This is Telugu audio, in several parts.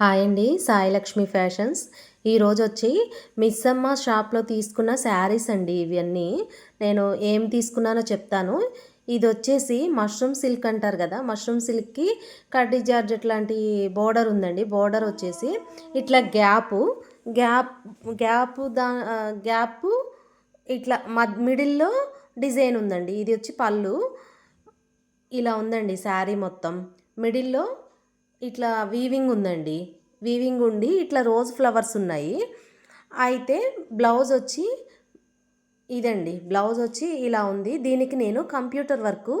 హాయ్ అండి సాయిలక్ష్మి ఫ్యాషన్స్. ఈరోజు వచ్చి మిస్సమ్మ షాప్లో తీసుకున్న శారీస్ అండి ఇవన్నీ. నేను ఏం తీసుకున్నానో చెప్తాను. ఇది వచ్చేసి మష్రూమ్ సిల్క్ అంటారు కదా మష్రూమ్ సిల్క్కి కడ్డీ జార్జెట్ లాంటి బోర్డర్ ఉందండి. బోర్డర్ వచ్చేసి ఇట్లా గ్యాపు గ్యాప్ గ్యాప్ దా గ్యాప్ ఇట్లా మద్ మిడిల్లో డిజైన్ ఉందండి. ఇది వచ్చి పళ్ళు. ఇలా ఉందండి శారీ మొత్తం. మిడిల్లో ఇట్లా వీవింగ్ ఉందండి. వీవింగ్ ఉండి ఇట్లా రోజ్ ఫ్లవర్స్ ఉన్నాయి. అయితే బ్లౌజ్ వచ్చి ఇదండి. బ్లౌజ్ వచ్చి ఇలా ఉంది. దీనికి నేను కంప్యూటర్ వర్క్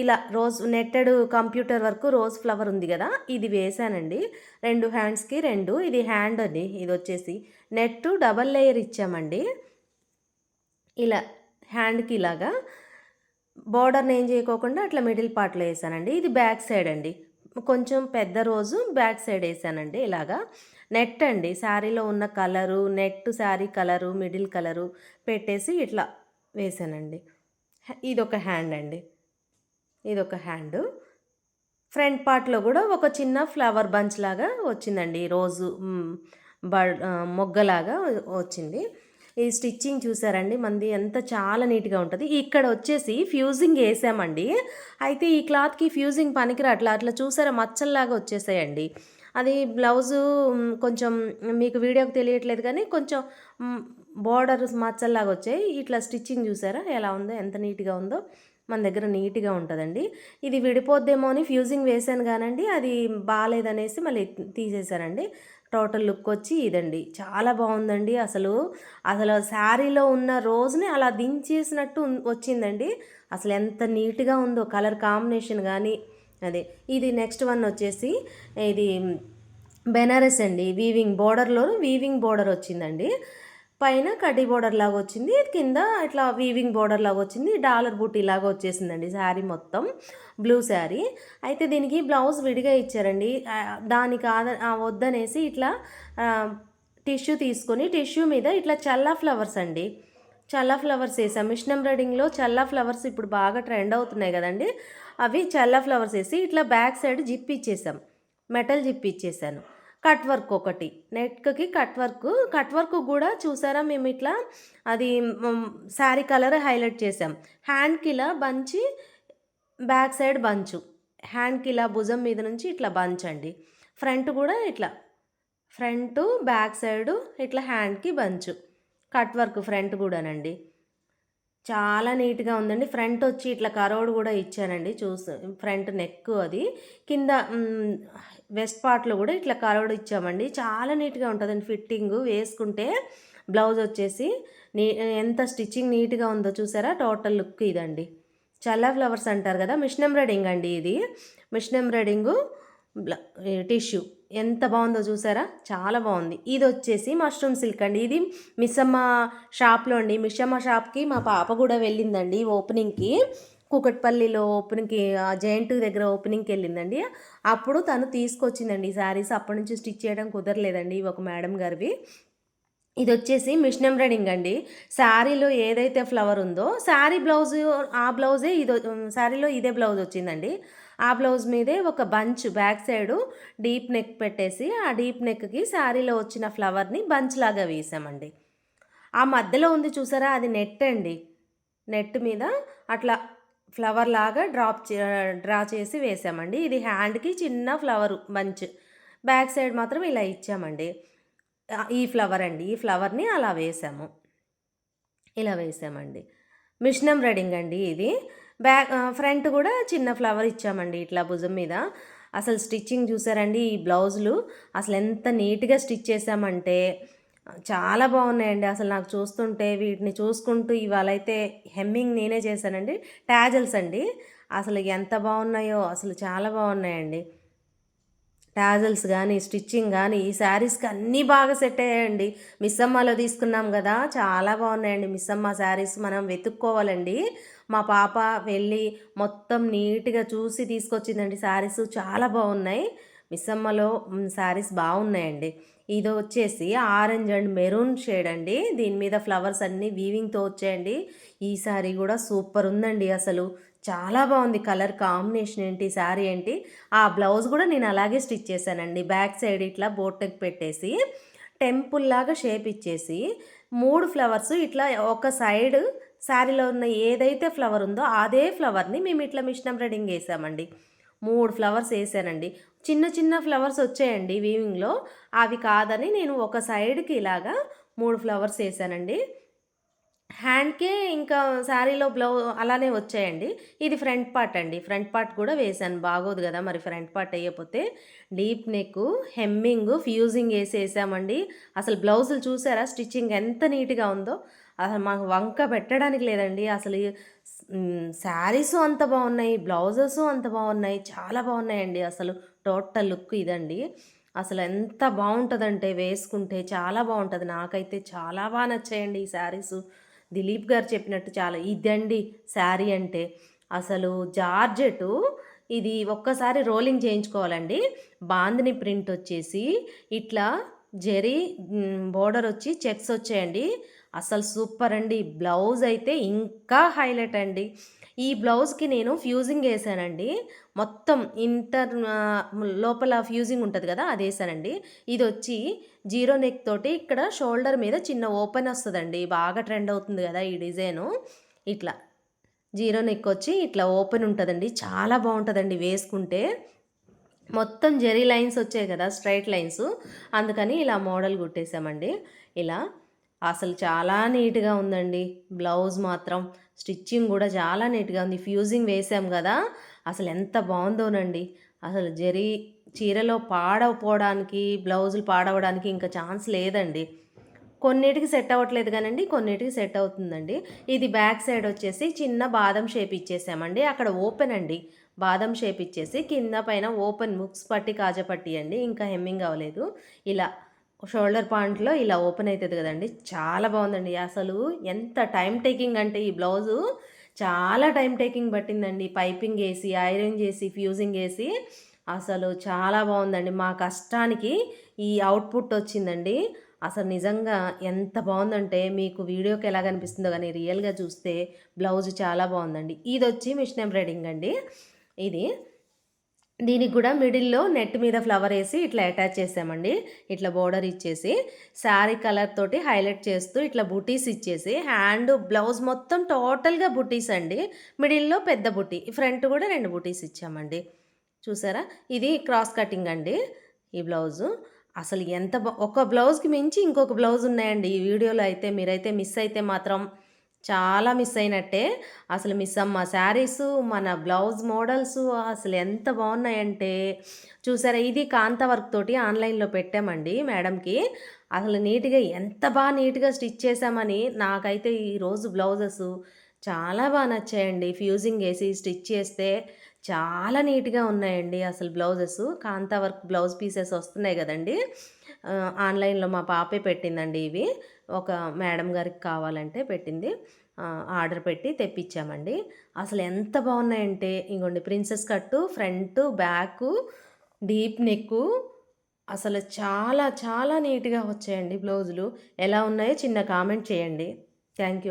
ఇలా rose netted computer work rose flower ఉంది కదా ఇది వేసానండి రెండు హ్యాండ్స్కి రెండు. ఇది హ్యాండ్ అండి. ఇది వచ్చేసి నెట్ డబల్ లేయర్ ఇచ్చామండి. ఇలా హ్యాండ్కి ఇలాగా. బోర్డర్ ఏం చేయకోకుండా అట్లా మిడిల్ పార్ట్లో వేసానండి ఇది బ్యాక్ సైడ్ అండి. కొంచెం పెద్ద రోజు బ్యాక్ సైడ్ వేసానండి ఇలాగా. నెట్ అండి శారీలో ఉన్న colour net sari colour middle colour పెట్టేసి ఇట్లా వేసానండి. ఇదొక హ్యాండ్ అండి. ఇది ఒక హ్యాండ్. ఫ్రంట్ పార్ట్లో కూడా ఒక చిన్న ఫ్లవర్ బంచ్ లాగా వచ్చిందండి రోజు బ మొగ్గలాగా వచ్చింది. ఈ స్టిచ్చింగ్ చూసారండి? మంది ఎంత చాలా నీట్గా ఉంటుంది. ఇక్కడ వచ్చేసి ఫ్యూజింగ్ వేసామండి. అయితే ఈ క్లాత్కి ఫ్యూజింగ్ పనికిరాట్లా అట్లా చూసారా? మచ్చల్లాగా వచ్చేసాయండి. అది బ్లౌజు కొంచెం మీకు వీడియోకి తెలియట్లేదు కానీ కొంచెం బోర్డర్ మచ్చల్లాగా వచ్చాయి. ఇట్లా స్టిచ్చింగ్ చూసారా? ఎలా ఉందో ఎంత నీట్గా ఉందో మన దగ్గర నీట్గా ఉంటుందండి. ఇది విడిపోద్దేమో అని ఫ్యూజింగ్ వేసాను కానండి. అది బాగాలేదనేసి మళ్ళీ తీసేశానండి టోటల్ లుక్ వచ్చి ఇదండి. చాలా బాగుందండి అసలు. అసలు శారీలో ఉన్న రోజుని అలా దించేసినట్టు వచ్చిందండి. అసలు ఎంత నీట్గా ఉందో కలర్ కాంబినేషన్ కానీ అదే ఇది నెక్స్ట్ వన్ వచ్చేసి ఇది బెనారస్ అండి. వీవింగ్ బోర్డర్లో వీవింగ్ బోర్డర్ వచ్చిందండి. పైన కడ్డీ బోర్డర్ లాగా వచ్చింది కింద ఇట్లా వీవింగ్ బోర్డర్ లాగా వచ్చింది డాలర్ బూటీ లాగా వచ్చేసిందండి శారీ మొత్తం బ్లూ శారీ. అయితే దీనికి బ్లౌజ్ విడిగా ఇచ్చారండి. దానికి ఆద వద్దనేసి ఇట్లా టిష్యూ తీసుకొని టిష్యూ మీద ఇట్లా చల్లా ఫ్లవర్స్ అండి. చల్లా ఫ్లవర్స్ వేసాం. మిషన్ ఎంబ్రాయిడింగ్లో చల్లా ఫ్లవర్స్ ఇప్పుడు బాగా ట్రెండ్ అవుతున్నాయి కదండి. అవి చల్లా ఫ్లవర్స్ వేసి ఇట్లా బ్యాక్ సైడ్ జిప్ ఇచ్చేసాం. మెటల్ జిప్ ఇచ్చేసాను. కట్ వర్క్ ఒకటి. నెట్కి కట్ వర్క్ కట్ వర్క్ కూడా చూసారా మేము ఇట్లా? అది శారీ కలర్ హైలైట్ చేసాం. హ్యాండ్కి ఇలా బంచి బ్యాక్ సైడ్ బంచు. హ్యాండ్కి ఇలా భుజం మీద నుంచి ఇట్లా బంచ్ అండి. ఫ్రంట్ కూడా ఇట్లా. ఫ్రంట్ బ్యాక్ సైడ్ ఇట్లా హ్యాండ్కి బంచు. కట్ వర్క్ ఫ్రంట్ కూడానండి. చాలా నీట్గా ఉందండి. ఫ్రంట్ వచ్చి ఇట్లా కరోడ్ కూడా ఇచ్చానండి. చూసి ఫ్రంట్ నెక్ అది. కింద వెస్ట్ పార్ట్లో కూడా ఇట్లా కరోడ్ ఇచ్చామండి. చాలా నీట్గా ఉంటుందండి ఫిట్టింగ్. వేసుకుంటే బ్లౌజ్ వచ్చేసి నీ ఎంత స్టిచ్చింగ్ నీట్గా ఉందో చూసారా? టోటల్ లుక్ ఇదండి. చల్ల ఫ్లవర్స్ అంటారు కదా? మిషన్ ఎంబ్రాయిడింగ్ అండి ఇది. Machine embroidering tissue. ఎంత బాగుందో చూసారా? చాలా బాగుంది. ఇది వచ్చేసి మష్రూమ్ సిల్క్ అండి. ఇది మిస్సమ్మ షాప్లో అండి. మిస్సమ్మ షాప్కి మా పాప కూడా వెళ్ళిందండి ఓపెనింగ్కి. కూకట్పల్లిలో ఓపెనింగ్కి జయంట్ దగ్గర ఓపెనింగ్కి వెళ్ళిందండి. అప్పుడు తను తీసుకొచ్చిందండి ఈ శారీస్. అప్పటి నుంచి స్టిచ్ చేయడం కుదరలేదండి ఒక మేడం గారివి. ఇది వచ్చేసి మిషన్ ఎంబ్రాయిడింగ్ అండి. శారీలో ఏదైతే ఫ్లవర్ ఉందో శారీ బ్లౌజ్ ఆ బ్లౌజే ఇది శారీలో ఇదే బ్లౌజ్ వచ్చిందండి ఆ బ్లౌజ్ మీదే ఒక bunch back side deep neck పెట్టేసి ఆ డీప్ నెక్కి శారీలో వచ్చిన ఫ్లవర్ని బంచ్ లాగా వేసామండి. ఆ మధ్యలో ఉంది చూసారా? అది నెట్ అండి. నెట్ మీద అట్లా ఫ్లవర్ లాగా డ్రాప్ డ్రా చేసి వేసామండి. ఇది హ్యాండ్కి చిన్న ఫ్లవర్ బంచ్. బ్యాక్ సైడ్ మాత్రం ఇలా ఇచ్చామండి. ఈ ఫ్లవర్ అండి. ఈ ఫ్లవర్ని అలా వేసాము. ఇలా వేసామండి. మిషన్ ఎంబ్రాయిడింగ్ అండి ఇది. బ్యాక్ ఫ్రంట్ కూడా చిన్న ఫ్లవర్ ఇచ్చామండి ఇట్లా భుజం మీద. అసలు స్టిచ్చింగ్ చూసారండి ఈ బ్లౌజులు. అసలు ఎంత నీట్గా స్టిచ్ చేసామంటే చాలా బాగున్నాయండి. అసలు నాకు చూస్తుంటే వీటిని చూసుకుంటూ ఇవాళ అయితే హెమ్మింగ్ నేనే చేశానండి. ట్యాజల్స్ అండి. అసలు ఎంత బాగున్నాయో అసలు చాలా బాగున్నాయండి. టాజల్స్ కానీ స్టిచ్చింగ్ కానీ ఈ శారీస్కి అన్నీ బాగా సెట్ అయ్యాయండి. మిస్సమ్మలో తీసుకున్నాం కదా చాలా బాగున్నాయండి మిస్సమ్మ శారీస్. మనం వెతుక్కోవాలండి. మా పాప వెళ్ళి మొత్తం నీట్గా చూసి తీసుకొచ్చిందండి శారీస్. చాలా బాగున్నాయి. మిస్సమ్మలో శారీస్ బాగున్నాయండి. ఇది వచ్చేసి ఆరెంజ్ అండ్ మెరూన్ షేడ్ అండి. దీని మీద ఫ్లవర్స్ అన్నీ వీవింగ్తో వచ్చాయండి. ఈ శారీ కూడా సూపర్ ఉందండి అసలు. చాలా బాగుంది కలర్ కాంబినేషన్ ఏంటి శారీ ఏంటి. ఆ బ్లౌజ్ కూడా నేను అలాగే స్టిచ్ చేశానండి. బ్యాక్ సైడ్ ఇట్లా బోటెక్ పెట్టేసి టెంపుల్ లాగా షేప్ ఇచ్చేసి మూడు ఫ్లవర్స్ ఇట్లా ఒక సైడ్ శారీలో ఉన్న ఏదైతే ఫ్లవర్ ఉందో అదే ఫ్లవర్ని మేము ఇట్లా మిషన్ ఎంబ్రాయిడింగ్ వేసామండి. మూడు ఫ్లవర్స్ వేసానండి. చిన్న చిన్న ఫ్లవర్స్ వచ్చాయండి వీవింగ్లో. అవి కాదని నేను ఒక సైడ్కి ఇలాగా మూడు ఫ్లవర్స్ వేసానండి. హ్యాండ్కే ఇంకా శారీలో బ్లౌజ్ అలానే వచ్చాయండి. ఇది ఫ్రంట్ పార్ట్ అండి. ఫ్రంట్ పార్ట్ కూడా వేసాను బాగోదు కదా మరి ఫ్రంట్ పార్ట్ అయ్యపోతే డీప్ నెక్ హెమ్మింగ్ ఫ్యూజింగ్ వేసి వేసామండి అసలు బ్లౌజులు చూసారా? స్టిచ్చింగ్ ఎంత నీట్గా ఉందో. అసలు మాకు వంక పెట్టడానికి లేదండి. అసలు శారీస్ అంత బాగున్నాయి బ్లౌజెస్ అంత బాగున్నాయి. చాలా బాగున్నాయండి అసలు. టోటల్ లుక్ ఇదండి. అసలు ఎంత బాగుంటుందంటే వేసుకుంటే చాలా బాగుంటుంది. నాకైతే చాలా బాగా నచ్చాయండి ఈ శారీసు. దిలీప్ గారు చెప్పినట్టు చాలా ఇదండి శారీ అంటే. అసలు జార్జెటు ఇది ఒక్కసారి రోలింగ్ చేయించుకోవాలండి. బాందిని ప్రింట్ వచ్చేసి ఇట్లా జెరీ బోర్డర్ వచ్చి చెక్స్ వచ్చాయండి. అసలు సూపర్ అండి. బ్లౌజ్ అయితే ఇంకా హైలైట్ అండి. ఈ బ్లౌజ్కి నేను ఫ్యూజింగ్ వేసానండి. మొత్తం ఇంటర్ లోపల ఫ్యూజింగ్ ఉంటుంది కదా అది వేసానండి. ఇది వచ్చి జీరో నెక్ తోటి ఇక్కడ షోల్డర్ మీద చిన్న ఓపెన్ వస్తుందండి. బాగా ట్రెండ్ అవుతుంది కదా ఈ డిజైను. ఇట్లా జీరో నెక్ వచ్చి ఇట్లా ఓపెన్ ఉంటుందండి. చాలా బాగుంటుందండి వేసుకుంటే. మొత్తం జెరీ లైన్స్ వచ్చాయి కదా స్ట్రైట్ లైన్స్. అందుకని ఇలా మోడల్ కుట్టేసామండి. ఇలా అసలు చాలా నీట్గా ఉందండి బ్లౌజ్ మాత్రం. స్టిచ్చింగ్ కూడా చాలా నీట్గా ఉంది. ఫ్యూజింగ్ వేసాం కదా అసలు ఎంత బాగుందోనండి. అసలు జరీ చీరలో పాడవపోవడానికి బ్లౌజులు పాడవడానికి ఇంకా ఛాన్స్ లేదండి. కొన్నిటికి సెట్ అవ్వట్లేదు కానండి కొన్నిటికి సెట్ అవుతుందండి. ఇది బ్యాక్ సైడ్ వచ్చేసి చిన్న బాదం షేప్ ఇచ్చేసామండి. అక్కడ ఓపెన్ అండి. బాదం షేప్ ఇచ్చేసి కింద పైన ఓపెన్ ముక్స్ పట్టి కాజపట్టి అండి. ఇంకా హెమ్మింగ్ అవ్వలేదు. ఇలా షోల్డర్ పాయింట్లో ఇలా ఓపెన్ అవుతుంది కదండి. చాలా బాగుందండి. అసలు ఎంత టైం టేకింగ్ అంటే ఈ బ్లౌజు. చాలా టైం టేకింగ్ పట్టిందండి. పైపింగ్ వేసి ఐరన్ చేసి ఫ్యూజింగ్ వేసి. అసలు చాలా బాగుందండి. మా కష్టానికి ఈ అవుట్పుట్ వచ్చిందండి. అసలు నిజంగా ఎంత బాగుందంటే మీకు వీడియోకి ఎలా కనిపిస్తుందో కానీ రియల్గా చూస్తే బ్లౌజ్ చాలా బాగుందండి. ఇది వచ్చి మిషన్ ఎంబ్రాయిడింగ్ అండి. ఇది దీనికి కూడా మిడిల్లో నెట్ మీద ఫ్లవర్ వేసి ఇట్లా అటాచ్ చేసామండి. ఇట్లా బోర్డర్ ఇచ్చేసి శారీ కలర్ తోటి హైలైట్ చేస్తూ ఇట్లా బుటీస్ ఇచ్చేసి హ్యాండ్ బ్లౌజ్ మొత్తం టోటల్గా బుటీస్ అండి. మిడిల్లో పెద్ద బుటీ ఫ్రంట్ కూడా రెండు బుటీస్ ఇచ్చామండి. చూసారా? ఇది క్రాస్ కటింగ్ అండి ఈ బ్లౌజు. అసలు ఎంత ఒక బ్లౌజ్కి మించి ఇంకొక బ్లౌజ్ ఉన్నాయండి ఈ వీడియోలో అయితే. మీరైతే మిస్ అయితే మాత్రం చాలా మిస్ అయినట్టే. అసలు మిస్ అమ్మ శారీస్ మన బ్లౌజ్ మోడల్స్ అసలు ఎంత బాగున్నాయంటే. చూసారా ఇది కాంత వర్క్ తోటి ఆన్లైన్లో పెట్టామండి మేడంకి. అసలు నీట్గా ఎంత బాగా నీట్గా స్టిచ్ చేసామని నాకైతే ఈరోజు బ్లౌజెస్ చాలా బాగా నచ్చాయండి. ఫ్యూజింగ్ వేసి స్టిచ్ చేస్తే చాలా నీట్గా ఉన్నాయండి అసలు blouses. Kantha work blouse pieces వస్తున్నాయి కదండి. ఆన్లైన్లో మా పాపే పెట్టిందండి ఇవి. ఒక మేడం గారికి కావాలంటే పెట్టింది. ఆర్డర్ పెట్టి తెప్పించామండి అసలు ఎంత బాగున్నాయంటే ఇంకోండి ప్రిన్సెస్ కట్టు ఫ్రంట్ బ్యాక్ డీప్ నెక్ అసలు చాలా చాలా నీట్గా వచ్చాయండి బ్లౌజులు. ఎలా ఉన్నాయో చిన్న కామెంట్ చేయండి. Thank you.